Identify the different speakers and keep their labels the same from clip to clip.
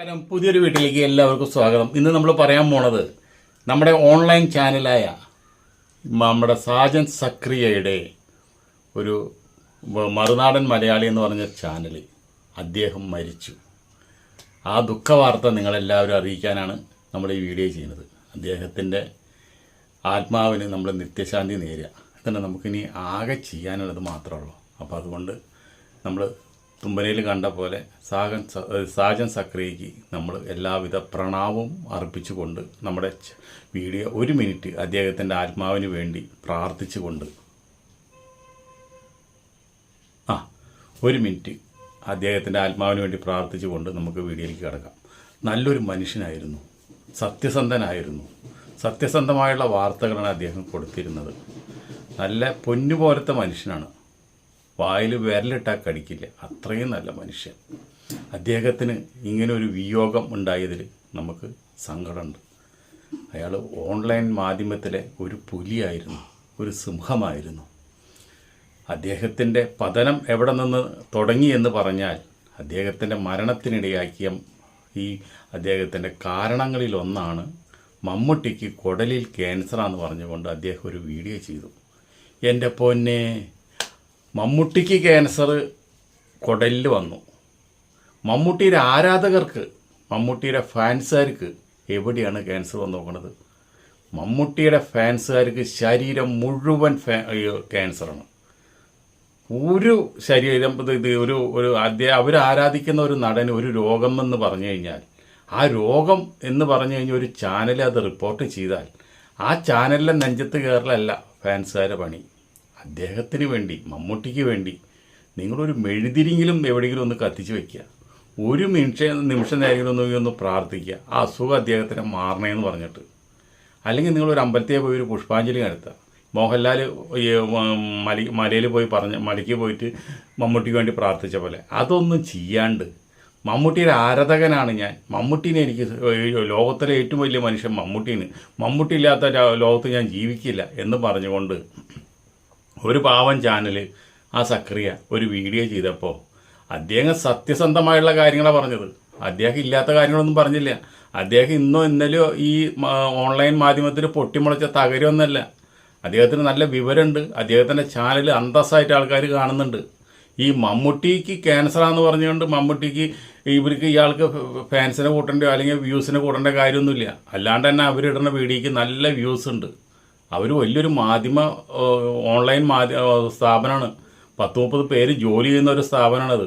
Speaker 1: നമസ്കാരം. പുതിയൊരു വീട്ടിലേക്ക് എല്ലാവർക്കും സ്വാഗതം. ഇന്ന് നമ്മൾ പറയാൻ പോണത് നമ്മുടെ ഓൺലൈൻ ചാനലായ നമ്മുടെ സാജൻ സക്രിയയുടെ ഒരു മറുനാടൻ മലയാളി എന്ന് പറഞ്ഞ ചാനൽ അദ്ദേഹം മരിച്ചു. ആ ദുഃഖവാർത്ത നിങ്ങളെല്ലാവരും അറിയിക്കാനാണ് നമ്മൾ ഈ വീഡിയോ ചെയ്യുന്നത്. അദ്ദേഹത്തിന്റെ ആത്മാവിന് നമ്മൾ നിത്യശാന്തി നേരുക. തന്നെ നമുക്കിനി ആകെ ചെയ്യാനുള്ളത് മാത്രമേ ഉള്ളൂ. അപ്പോൾ അതുകൊണ്ട് നമ്മൾ തുമ്പനയിൽ കണ്ട പോലെ സാഗൻ സാജൻ സക്രിയയ്ക്ക് നമ്മൾ എല്ലാവിധ പ്രണാവും അർപ്പിച്ചുകൊണ്ട് നമ്മുടെ വീഡിയോ ഒരു മിനിറ്റ് അദ്ദേഹത്തിന്റെ ആത്മാവിന് വേണ്ടി പ്രാർത്ഥിച്ചുകൊണ്ട്. ആ ഒരു മിനിറ്റ് അദ്ദേഹത്തിന്റെ ആത്മാവിന് വേണ്ടി പ്രാർത്ഥിച്ചുകൊണ്ട് നമുക്ക് വീഡിയോയിലേക്ക് കിടക്കാം. നല്ലൊരു മനുഷ്യനായിരുന്നു. സത്യസന്ധനായിരുന്നു. സത്യസന്ധമായുള്ള വാർത്തകളാണ് അദ്ദേഹം കൊടുത്തിരുന്നത്. നല്ല പൊന്നുപോലത്തെ മനുഷ്യനാണ്. വായിൽ വിരലിട്ടാൽ കടിക്കില്ല? അത്രയും നല്ല മനുഷ്യൻ. അദ്ദേഹത്തിന് ഇങ്ങനെ ഒരു വിയോഗം ഉണ്ടായതിൽ നമുക്ക് സങ്കടമുണ്ട്. അയാൾ ഓൺലൈൻ മാധ്യമത്തിലെ ഒരു പുലിയായിരുന്നു ഒരു സിംഹമായിരുന്നു. അദ്ദേഹത്തിന്റെ പതനം എവിടെ നിന്ന് തുടങ്ങി എന്ന് പറഞ്ഞാൽ അദ്ദേഹത്തിന്റെ മരണത്തിനിടയാക്കിയ ഈ അദ്ദേഹത്തിന്റെ കാരണങ്ങളിലൊന്നാണ് മമ്മൂട്ടിക്ക് കുടലിൽ ക്യാൻസറാന്ന് പറഞ്ഞുകൊണ്ട് അദ്ദേഹം ഒരു വീഡിയോ ചെയ്തു. എന്റെ പൊന്നെ മമ്മൂട്ടിക്ക് ക്യാൻസർ കൊടലിൽ വന്നു. മമ്മൂട്ടിയുടെ ആരാധകർക്ക് മമ്മൂട്ടിയുടെ ഫാൻസുകാർക്ക് എവിടെയാണ് ക്യാൻസർ വന്നു നോക്കുന്നത് മമ്മൂട്ടിയുടെ ഫാൻസുകാർക്ക് ശരീരം മുഴുവൻ ക്യാൻസറാണ് ഒരു ശരീരം ഇത് ഒരു ഒരു അദ്ദേഹം അവർ ആരാധിക്കുന്ന ഒരു നടന് ഒരു രോഗം എന്ന് പറഞ്ഞു കഴിഞ്ഞാൽ ആ രോഗം എന്ന് പറഞ്ഞു കഴിഞ്ഞാൽ ഒരു ചാനൽ അത് റിപ്പോർട്ട് ചെയ്താൽ ആ ചാനലിലെ നെഞ്ചത്ത് കയറലല്ല ഫാൻസുകാരെ പണി. അദ്ദേഹത്തിന് വേണ്ടി മമ്മൂട്ടിക്ക് വേണ്ടി നിങ്ങളൊരു മെഴുതിരിങ്കിലും എവിടെയെങ്കിലും ഒന്ന് കത്തിച്ച് വയ്ക്കുക ഒരു നിമിഷ നിമിഷം നേരെങ്കിലും ഒന്ന് ഒന്ന് പ്രാർത്ഥിക്കുക. ആ അസുഖം അദ്ദേഹത്തിന് മാറണേന്ന് പറഞ്ഞിട്ട്. അല്ലെങ്കിൽ നിങ്ങളൊരു അമ്പലത്തിൽ പോയി ഒരു പുഷ്പാഞ്ജലി നടത്തുക. മോഹൻലാൽ മലി മലയിൽ പോയി പറഞ്ഞ മലയ്ക്ക് പോയിട്ട് മമ്മൂട്ടിക്ക് വേണ്ടി പ്രാർത്ഥിച്ച പോലെ. അതൊന്നും ചെയ്യാണ്ട്. മമ്മൂട്ടിയുടെ ആരാധകനാണ് ഞാൻ. മമ്മൂട്ടീനെ എനിക്ക് ലോകത്തിലെ ഏറ്റവും വലിയ മനുഷ്യൻ മമ്മൂട്ടീന് മമ്മൂട്ടി ഇല്ലാത്ത ലോകത്ത് ഞാൻ ജീവിക്കില്ല എന്ന് പറഞ്ഞുകൊണ്ട് ഒരു പാവം ചാനൽ ആ സക്രിയ ഒരു വീഡിയോ ചെയ്തപ്പോൾ അദ്ദേഹം സത്യസന്ധമായുള്ള കാര്യങ്ങളാണ് പറഞ്ഞത്. അദ്ദേഹം ഇല്ലാത്ത കാര്യങ്ങളൊന്നും പറഞ്ഞില്ല. അദ്ദേഹം ഇന്നോ ഇന്നലെയോ ഈ ഓൺലൈൻ മാധ്യമത്തിൽ പൊട്ടിമുളച്ച തകരൊന്നല്ല. അദ്ദേഹത്തിന് നല്ല വിവരമുണ്ട്. അദ്ദേഹത്തിന്റെ ചാനൽ അന്തസ്സായിട്ട് ആൾക്കാർ കാണുന്നുണ്ട്. ഈ മമ്മൂട്ടിക്ക് ക്യാൻസറാന്ന് പറഞ്ഞുകൊണ്ട് മമ്മൂട്ടിക്ക് ഇവർക്ക് ഇയാൾക്ക് ഫാൻസിനെ കൂട്ടേണ്ടോ അല്ലെങ്കിൽ വ്യൂസിനെ കൂട്ടേണ്ട കാര്യമൊന്നുമില്ല. അല്ലാണ്ട് തന്നെ അവരിടുന്ന വീഡിയോക്ക് നല്ല വ്യൂസ് ഉണ്ട്. അവർ വലിയൊരു മാധ്യമ ഓൺലൈൻ മാധ്യമ സ്ഥാപനമാണ് പത്ത് മുപ്പത് പേര് ജോലി ചെയ്യുന്ന ഒരു സ്ഥാപനമാണത്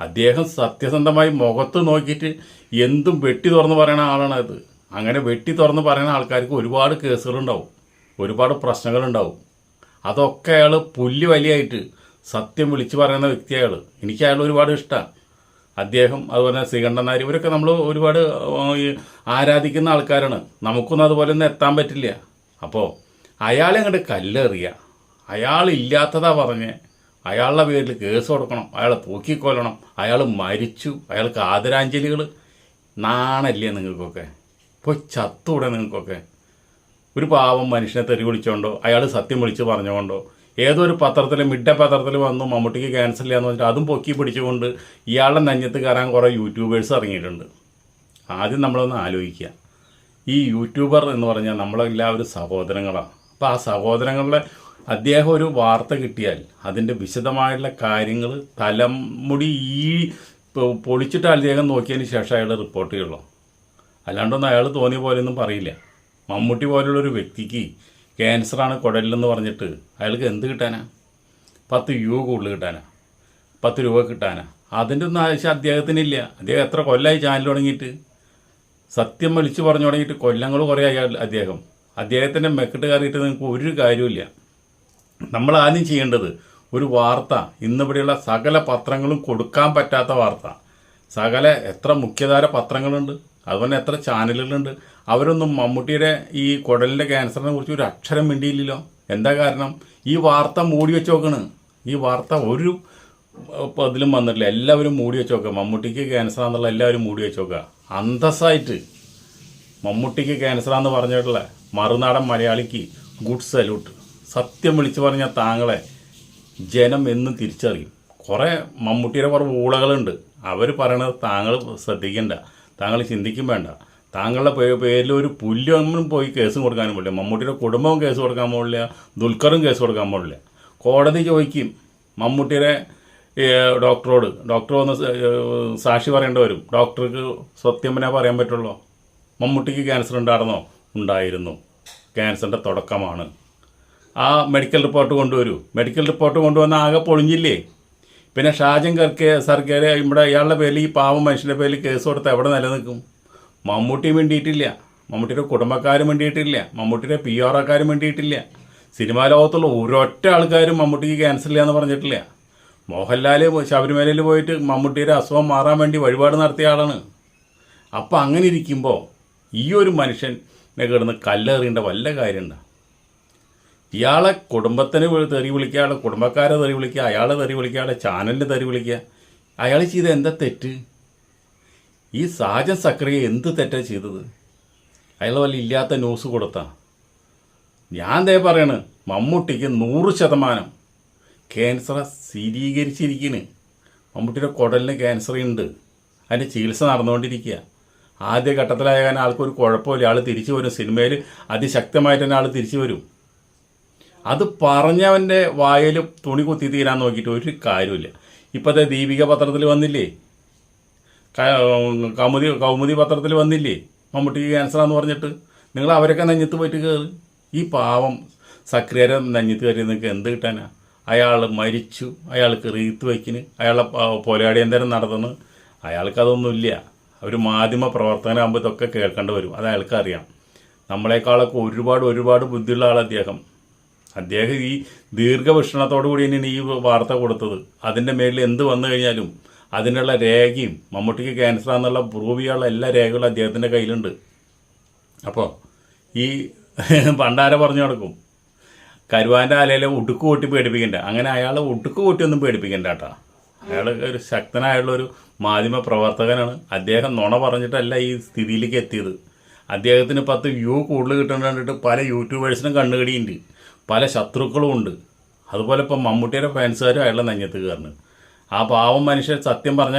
Speaker 1: അദ്ദേഹം സത്യസന്ധമായി മുഖത്ത് നോക്കിയിട്ട് എന്തും വെട്ടി തുറന്ന് പറയുന്ന അത് അങ്ങനെ വെട്ടി തുറന്ന് പറയുന്ന ആൾക്കാർക്ക് ഒരുപാട് കേസുകളുണ്ടാവും. ഒരുപാട് പ്രശ്നങ്ങളുണ്ടാവും. അതൊക്കെ അയാൾ പുല്ല് വലിയായിട്ട് സത്യം വിളിച്ചു പറയുന്ന വ്യക്തി അയാൾ എനിക്ക് അയാൾ ഒരുപാട് ഇഷ്ടമാണ് അദ്ദേഹം അതുപോലെ ശ്രീകണ്ഠൻ നായർ ഇവരൊക്കെ നമ്മൾ ഒരുപാട് ആരാധിക്കുന്ന ആൾക്കാരാണ്. നമുക്കൊന്നും അതുപോലെ ഒന്നും എത്താൻ പറ്റില്ല. അപ്പോൾ അയാളെ അങ്ങോട്ട് കല്ലെറിയുക അയാളില്ലാത്തതാ പറഞ്ഞ് അയാളുടെ പേരിൽ കേസ് കൊടുക്കണം അയാളെ തൂക്കിക്കൊല്ലണം അയാൾ മരിച്ചു അയാൾക്ക് ആദരാഞ്ജലികൾ നാണല്ലേ നിങ്ങൾക്കൊക്കെ? ഇപ്പോൾ ചത്തൂടെ നിങ്ങൾക്കൊക്കെ? ഒരു പാവം മനുഷ്യനെ തെറി വിളിച്ചുകൊണ്ടോ അയാൾ സത്യം വിളിച്ച് പറഞ്ഞുകൊണ്ടോ ഏതോ ഒരു പത്രത്തിൽ മിഡ പത്രത്തിൽ വന്നു മമ്മൂട്ടിക്ക് ക്യാൻസർ ചെയ്യാന്ന് പറഞ്ഞിട്ട് അതും പൊക്കി പിടിച്ചുകൊണ്ട് ഇയാളുടെ നെഞ്ഞത്ത് കയറാൻ കുറേ യൂട്യൂബേഴ്സ് ഇറങ്ങിയിട്ടുണ്ട്. ആദ്യം നമ്മളൊന്ന് ആലോചിക്കുക. ഈ യൂട്യൂബർ എന്ന് പറഞ്ഞാൽ നമ്മളെല്ലാവരും സഹോദരങ്ങളാണ്. അപ്പോൾ ആ സഹോദരങ്ങളുടെ അദ്ദേഹം ഒരു വാർത്ത കിട്ടിയാൽ അതിന്റെ വിശദമായുള്ള കാര്യങ്ങൾ തലമുടി ഈ പൊളിച്ചിട്ട് അദ്ദേഹം നോക്കിയതിന് ശേഷം അയാൾ റിപ്പോർട്ട് ചെയ്യുള്ളൂ. അല്ലാണ്ടൊന്നും അയാൾ തോന്നിയ പോലെയൊന്നും പറയില്ല. മമ്മൂട്ടി പോലുള്ളൊരു വ്യക്തിക്ക് ക്യാൻസറാണ് കുടലിലെന്ന് പറഞ്ഞിട്ട് അയാൾക്ക് എന്ത് കിട്ടാനാ? പത്ത് രൂപ കൂടുതൽ കിട്ടാനാ? പത്ത് രൂപ കിട്ടാനാ? അതിന്റെ ഒന്നും ആവശ്യം അദ്ദേഹത്തിനില്ല. അദ്ദേഹം എത്ര കൊല്ലമായി ചാനൽ തുടങ്ങിയിട്ട്? സത്യം വിളിച്ചു പറഞ്ഞു തുടങ്ങിയിട്ട് കൊല്ലങ്ങൾ കുറേ അദ്ദേഹം. അദ്ദേഹത്തിന്റെ മെക്കിട്ട് കയറിയിട്ട് നിങ്ങൾക്ക് ഒരു കാര്യമില്ല നമ്മൾ ആദ്യം ചെയ്യേണ്ടത് ഒരു വാർത്ത ഇന്നിവിടെയുള്ള സകല പത്രങ്ങളും കൊടുക്കാൻ പറ്റാത്ത വാർത്ത. സകല എത്ര മുഖ്യധാര പത്രങ്ങളുണ്ട് അതുപോലെ എത്ര ചാനലുകളുണ്ട്. അവരൊന്നും മമ്മൂട്ടിയുടെ ഈ കുടലിന്റെ ക്യാൻസറിനെ കുറിച്ച് ഒരു അക്ഷരം മിണ്ടിയില്ലല്ലോ. എന്താ കാരണം? ഈ വാർത്ത മൂടി വെച്ച് നോക്കണ്. ഈ വാർത്ത ഒരു ഇതിലും വന്നിട്ടില്ല. എല്ലാവരും മൂടി വെച്ച് നോക്കുക. മമ്മൂട്ടിക്ക് ക്യാൻസർ ആണെന്നുള്ള എല്ലാവരും മൂടി വെച്ച് നോക്കുക. അന്തസ്സായിട്ട് മമ്മൂട്ടിക്ക് ക്യാൻസറാന്ന് പറഞ്ഞിട്ടുള്ള മറുനാടൻ മലയാളിക്ക് ഗുഡ് സല്യൂട്ട് സത്യം വിളിച്ചു പറഞ്ഞ താങ്കളെ ജനം എന്നും തിരിച്ചറിയും. കുറേ മമ്മൂട്ടിയുടെ കുറേ ഊളകളുണ്ട്. അവർ പറയണത് താങ്കൾ ശ്രദ്ധിക്കേണ്ട. താങ്കൾ ചിന്തിക്കും വേണ്ട. താങ്കളുടെ പേരിൽ ഒരു പുല്ലൊന്നും പോയി കേസ് കൊടുക്കാനും പാടില്ല മമ്മൂട്ടിയുടെ കുടുംബവും കേസ് കൊടുക്കാൻ പാടില്ല ദുൽഖറും കേസ് കൊടുക്കാൻ പാടില്ല കോടതി ചോദിക്കും മമ്മൂട്ടിയുടെ ഡോക്ടറോട്. ഡോക്ടർ വന്ന് സാക്ഷി പറയേണ്ടി വരും. ഡോക്ടർക്ക് സത്യം പിന്നെ പറയാൻ പറ്റുള്ളൂ. മമ്മൂട്ടിക്ക് ക്യാൻസർ ഉണ്ടായിരുന്നോ? ഉണ്ടായിരുന്നു. ക്യാൻസറിന്റെ തുടക്കമാണ്. ആ മെഡിക്കൽ റിപ്പോർട്ട് കൊണ്ടുവരൂ. മെഡിക്കൽ റിപ്പോർട്ട് കൊണ്ടുവന്ന ആകെ പൊളിഞ്ഞില്ലേ? പിന്നെ ഷാജൻ കർക്കെ സർക്കാർ ഇവിടെ ഇയാളുടെ പേരിൽ ഈ പാവം മനുഷ്യന്റെ പേരിൽ കേസ് കൊടുത്ത് എവിടെ നിലനിൽക്കും? മമ്മൂട്ടി വേണ്ടിയിട്ടില്ല. മമ്മൂട്ടിയുടെ കുടുംബക്കാരും വേണ്ടിയിട്ടില്ല. മമ്മൂട്ടിയുടെ പി ആർ ആക്കാരും വേണ്ടിയിട്ടില്ല. സിനിമാ ലോകത്തുള്ള ഒരൊറ്റ ആൾക്കാരും മമ്മൂട്ടിക്ക് ക്യാൻസർ ഇല്ല എന്ന് പറഞ്ഞിട്ടില്ല. മോഹൻലാൽ ശബരിമലയിൽ പോയിട്ട് മമ്മൂട്ടിയുടെ അസുഖം മാറാൻ വേണ്ടി വഴിപാട് നടത്തിയ ആളാണ്. അപ്പം അങ്ങനെ ഇരിക്കുമ്പോൾ ഈ ഒരു മനുഷ്യനെ കിടന്ന് കല്ലെറിയേണ്ട വല്ല കാര്യമുണ്ട്? ഇയാളെ കുടുംബത്തിന് തെറി വിളിക്കുക അയാളെ കുടുംബക്കാരെ തെറി വിളിക്കുക അയാളെ തെറി വിളിക്കുക അയാളെ ചാനലിന് തെറി വിളിക്കുക. അയാൾ ചെയ്ത എന്താ തെറ്റ്? ഈ സാജൻ സക്രിയ എന്ത് തെറ്റാ ചെയ്തത്? അയാൾ വല്ല ഇല്ലാത്ത ന്യൂസ് കൊടുത്താ? ഞാൻ ദേ പറയണ് മമ്മൂട്ടിക്ക് നൂറ് ശതമാനം ക്യാൻസർ സ്ഥിരീകരിച്ചിരിക്കുന്നു മമ്മൂട്ടിയുടെ കുടലിന് ക്യാൻസർ ഉണ്ട്. അതിന്റെ ചികിത്സ നടന്നുകൊണ്ടിരിക്കുക. ആദ്യ ഘട്ടത്തിലായ ആൾക്കൊരു കുഴപ്പമില്ല. ആൾ തിരിച്ചു വരും. സിനിമയിൽ അതിശക്തമായിട്ട് തന്നെ ആൾ തിരിച്ചു വരും. അത് പറഞ്ഞവന്റെ വായിൽ തുണി കുത്തി തീരാൻ നോക്കിയിട്ട് ഒരു കാര്യമില്ല ഇപ്പോഴത്തെ ദീപിക പത്രത്തിൽ വന്നില്ലേ? കൗമുദി കൗമുദി പത്രത്തിൽ വന്നില്ലേ? മമ്മൂട്ടിക്ക് ക്യാൻസറാന്ന് പറഞ്ഞിട്ട്. നിങ്ങൾ അവരൊക്കെ നെഞ്ഞത്ത് പോയിട്ട് കയറി ഈ പാവം സക്രിയരെ നെഞ്ഞത്ത് കയറി നിങ്ങൾക്ക് എന്ത് കിട്ടാനാ? അയാൾ മരിച്ചു അയാൾക്ക് റീത്ത് വയ്ക്കിന് അയാളെ പ- പോരാടിയന്തരം നടത്തുന്നു അയാൾക്കതൊന്നുമില്ല ഒരു മാധ്യമ പ്രവർത്തകനാകുമ്പോൾ ഇതൊക്കെ കേൾക്കേണ്ടി വരും. അത് അയാൾക്കറിയാം. നമ്മളെക്കാളൊക്കെ ഒരുപാട് ഒരുപാട് ബുദ്ധിയുള്ള ആൾ അദ്ദേഹം. അദ്ദേഹം ഈ ദീർഘവീക്ഷണത്തോടു കൂടി തന്നെയാണ് ഈ വാർത്ത കൊടുത്തത്. അതിന്റെ മേലിൽ എന്ത് വന്നു കഴിഞ്ഞാലും അതിനുള്ള രേഖയും മമ്മൂട്ടിക്ക് ക്യാൻസർ എന്നുള്ള പ്രൂവ് ചെയ്യാനുള്ള എല്ലാ രേഖകളും അദ്ദേഹത്തിന്റെ കയ്യിലുണ്ട്. അപ്പോൾ ഈ പണ്ടാര പറഞ്ഞു നടക്കും കരുവാന്റെ ആലയിലെ ഒടുക്ക് കൂട്ടി പേടിപ്പിക്കണ്ട. അങ്ങനെ അയാളെ ഒടുക്ക് കൂട്ടിയൊന്നും പേടിപ്പിക്കണ്ട കേട്ടോ. അയാൾ ഒരു ശക്തനായുള്ള ഒരു മാധ്യമ പ്രവർത്തകനാണ്. അദ്ദേഹം നുണ പറഞ്ഞിട്ടല്ല ഈ സ്ഥിതിയിലേക്ക് എത്തിയത്. അദ്ദേഹത്തിന് പത്ത് വ്യൂ കൂടുതൽ കിട്ടുന്നുണ്ടിട്ട് പല യൂട്യൂബേഴ്സിനും കണ്ണുകടിയുണ്ട്. പല ശത്രുക്കളും ഉണ്ട്. അതുപോലെ ഇപ്പം മമ്മൂട്ടിയുടെ ഫാൻസുകാരും അയാളെ നഞ്ഞത്ത് കയറുന്നു. ആ പാവം മനുഷ്യൻ സത്യം പറഞ്ഞ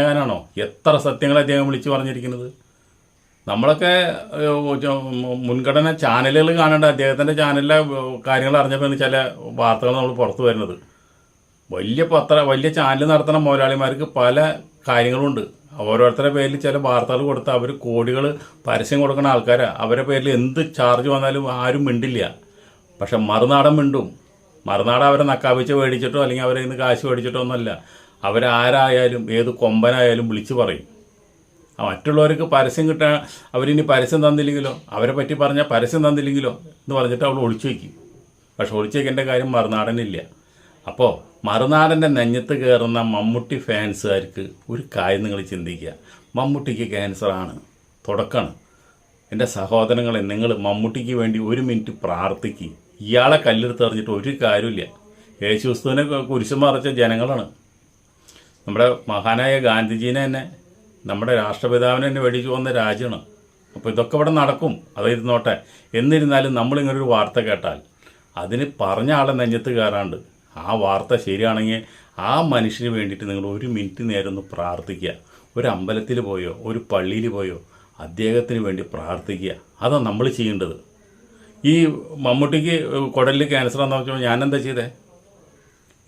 Speaker 1: എത്ര സത്യങ്ങൾ അദ്ദേഹം വിളിച്ചു പറഞ്ഞിരിക്കുന്നത്? നമ്മളൊക്കെ മുൻഗണന ചാനലുകൾ കാണേണ്ട. അദ്ദേഹത്തിന്റെ ചാനലിലെ കാര്യങ്ങൾ അറിഞ്ഞപ്പോൾ ചില വാർത്തകൾ നമ്മൾ പുറത്തു വരുന്നത്. വലിയ പത്ര വലിയ ചാനൽ നടത്തുന്ന മുതലാളിമാർക്ക് പല കാര്യങ്ങളുണ്ട് ഓരോരുത്തരുടെ പേരിൽ ചില വാർത്തകൾ കൊടുത്ത് അവർ കോടികൾ പരസ്യം കൊടുക്കുന്ന ആൾക്കാരാണ് അവരുടെ പേരിൽ എന്ത് ചാർജ് വന്നാലും ആരും മിണ്ടില്ല. പക്ഷെ മറുനാടൻ മിണ്ടും. മറുനാടൻ അവരെ നക്കാപ്പിച്ച് മേടിച്ചിട്ടോ അല്ലെങ്കിൽ അവരെ ഇന്ന് കാശ് മേടിച്ചിട്ടോ ഒന്നുമല്ല. അവരാരായാലും ഏത് കൊമ്പനായാലും വിളിച്ചു പറയും. ആ മറ്റുള്ളവർക്ക് പരസ്യം കിട്ടാൻ അവരിനി പരസ്യം തന്നില്ലെങ്കിലോ? അവരെ പറ്റി പറഞ്ഞാൽ പരസ്യം തന്നില്ലെങ്കിലോ? എന്ന് പറഞ്ഞിട്ട് അവൾ ഒളിച്ചു വയ്ക്കും. പക്ഷെ ഒളിച്ചു വയ്ക്കേണ്ട കാര്യം മറുനാടനില്ല. അപ്പോൾ മറുനാടന്റെ നെഞ്ഞത്ത് കയറുന്ന മമ്മൂട്ടി ഫാൻസുകാർക്ക് ഒരു കാര്യം നിങ്ങൾ ചിന്തിക്കുക. മമ്മൂട്ടിക്ക് ക്യാൻസറാണ് തുടക്കമാണ് എന്റെ സഹോദരങ്ങളെ നിങ്ങൾ മമ്മൂട്ടിക്ക് വേണ്ടി ഒരു മിനിറ്റ് പ്രാർത്ഥിക്കുക ഇയാളെ കല്ലെടുത്ത് എറിഞ്ഞിട്ട് ഒരു കാര്യമില്ല യേശുസ്തുവിനെ കുരിശ് മറച്ച ജനങ്ങളാണ്. നമ്മുടെ മഹാനായ ഗാന്ധിജീനെ തന്നെ നമ്മുടെ രാഷ്ട്രപിതാവിനെ തന്നെ മേടിച്ചു വന്ന രാജ്യമാണ്. അപ്പോൾ ഇതൊക്കെ ഇവിടെ നടക്കും. അതായിരുന്നോട്ടെ. എന്നിരുന്നാലും നമ്മളിങ്ങനൊരു വാർത്ത കേട്ടാൽ അതിന് പറഞ്ഞ ആളെ നെഞ്ഞത്ത് കയറാണ്ട് ആ വാർത്ത ശരിയാണെങ്കിൽ ആ മനുഷ്യന് വേണ്ടിയിട്ട് നിങ്ങൾ ഒരു മിനിറ്റ് നേരം ഒന്ന് പ്രാർത്ഥിക്കുക. ഒരു അമ്പലത്തിൽ പോയോ ഒരു പള്ളിയിൽ പോയോ അദ്ദേഹത്തിന് വേണ്ടി പ്രാർത്ഥിക്കുക. അതാണ് നമ്മൾ ചെയ്യേണ്ടത്. ഈ മമ്മൂട്ടിക്ക് കുടലിൽ ക്യാൻസർ എന്ന് വെച്ചപ്പോൾ ഞാനെന്താ ചെയ്തേ?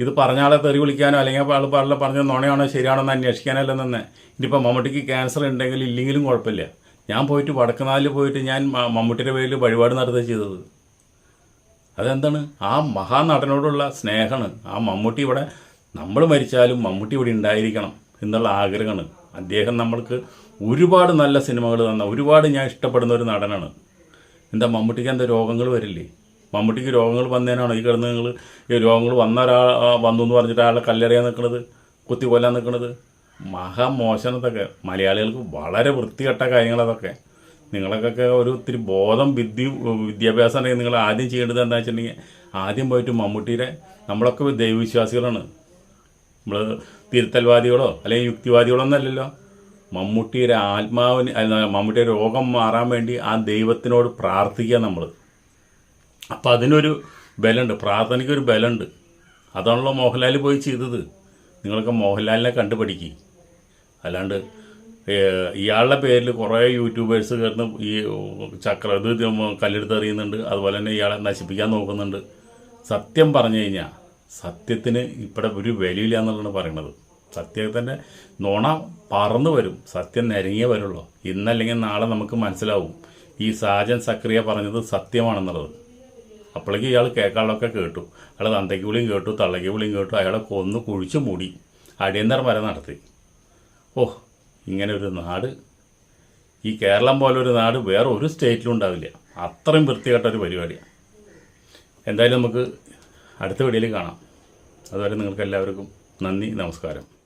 Speaker 1: ഇത് പറഞ്ഞ ആളെ തെറി വിളിക്കാനോ അല്ലെങ്കിൽ ആൾ പറഞ്ഞ പറഞ്ഞ നുണയാണോ ശരിയാണോ എന്ന് അന്വേഷിക്കാനല്ല തന്നെ ഇനിയിപ്പോൾ മമ്മൂട്ടിക്ക് ക്യാൻസർ ഉണ്ടെങ്കിൽ ഇല്ലെങ്കിലും കുഴപ്പമില്ല. ഞാൻ പോയിട്ട് വടക്കുനാലിൽ പോയിട്ട് ഞാൻ മമ്മൂട്ടിയുടെ പേരിൽ വഴിപാട് നടത്തുക ചെയ്തത്. അതെന്താണ്? ആ മഹാനടനോടുള്ള സ്നേഹമാണ്. ആ മമ്മൂട്ടി ഇവിടെ നമ്മൾ മരിച്ചാലും മമ്മൂട്ടി ഇവിടെ ഉണ്ടായിരിക്കണം എന്നുള്ള ആഗ്രഹമാണ്. അദ്ദേഹം നമ്മൾക്ക് ഒരുപാട് നല്ല സിനിമകൾ തന്ന ഒരുപാട് ഞാൻ ഇഷ്ടപ്പെടുന്ന ഒരു നടനാണ്. എന്താ മമ്മൂട്ടിക്ക് എന്താ രോഗങ്ങൾ വരില്ലേ? മമ്മൂട്ടിക്ക് രോഗങ്ങൾ വന്നതിനാണോ ഈ കിടന്ന് നിങ്ങൾ ഈ രോഗങ്ങൾ വന്ന ഒരാൾ വന്നു എന്ന് പറഞ്ഞിട്ട് ആളെ കല്ലെറിയാൻ നിൽക്കുന്നത് കുത്തി കൊല്ലാൻ നിൽക്കുന്നത് മഹാമോശനത്തൊക്കെ മോശം മലയാളികൾക്ക് വളരെ വൃത്തികെട്ട കാര്യങ്ങൾ അതൊക്കെ നിങ്ങളൊക്കെ ഒരു ഒത്തിരി ബോധം വിദ്യ വിദ്യാഭ്യാസം ഉണ്ടെങ്കിൽ നിങ്ങൾ ആദ്യം ചെയ്യേണ്ടത് എന്താ വെച്ചിട്ടുണ്ടെങ്കിൽ ആദ്യം പോയിട്ട് മമ്മൂട്ടിയുടെ നമ്മളൊക്കെ ദൈവവിശ്വാസികളാണ്. നമ്മൾ തിരുത്തൽവാദികളോ അല്ലെങ്കിൽ യുക്തിവാദികളോ ഒന്നല്ലല്ലോ മമ്മൂട്ടിയുടെ ആത്മാവിന് മമ്മൂട്ടിയുടെ രോഗം മാറാൻ വേണ്ടി ആ ദൈവത്തിനോട് പ്രാർത്ഥിക്കുക നമ്മൾ അപ്പം അതിനൊരു ബലമുണ്ട് പ്രാർത്ഥനയ്ക്കൊരു ബലമുണ്ട്. അതാണല്ലോ മോഹൻലാൽ പോയി ചെയ്തത്. നിങ്ങളൊക്കെ മോഹൻലാലിനെ കണ്ടുപഠിക്കി. അല്ലാണ്ട് ഇയാളുടെ പേരിൽ കുറേ യൂട്യൂബേഴ്സ് കയറുന്ന ഈ ചക്ര ഇത് കല്ലെടുത്ത് എറിയുന്നുണ്ട് അതുപോലെ തന്നെ ഇയാളെ നശിപ്പിക്കാൻ നോക്കുന്നുണ്ട്. സത്യം പറഞ്ഞു കഴിഞ്ഞാൽ സത്യത്തിന് ഇവിടെ ഒരു വിലയില്ല എന്നുള്ളതാണ് പറയണത്. സത്യത്തിന്റെ നുണ പറന്നു വരും. സത്യം നിരങ്ങിയേ വരുള്ളൂ. ഇന്നല്ലെങ്കിൽ നാളെ നമുക്ക് മനസ്സിലാവും. ഈ സാജൻ സക്രിയ പറഞ്ഞത് സത്യമാണെന്നുള്ളത്. അപ്പോഴേക്ക് ഇയാൾ കേൾക്കാനുള്ളതൊക്കെ കേട്ടു. അയാൾ തന്തയ്ക്ക് വിളിയും കേട്ടു തള്ളയ്ക്ക് വിളിയും കേട്ടു. അയാളെ കൊന്ന് കുഴിച്ച് മൂടി അടിയന്തരം വരെ നടത്തി. ഓ ഇങ്ങനെ ഒരു നാട്. ഈ കേരളം പോലെ ഒരു നാട് വേറെ ഒരു സ്റ്റേറ്റിലും ഉണ്ടാവില്ല. അത്രയും വൃത്തികെട്ട ഒരു പരിപാടിയാണ് എന്തായാലും നമുക്ക് അടുത്ത വീഡിയോയിൽ കാണാം. അതുവരെ നിങ്ങൾക്ക് എല്ലാവർക്കും നന്ദി നമസ്കാരം.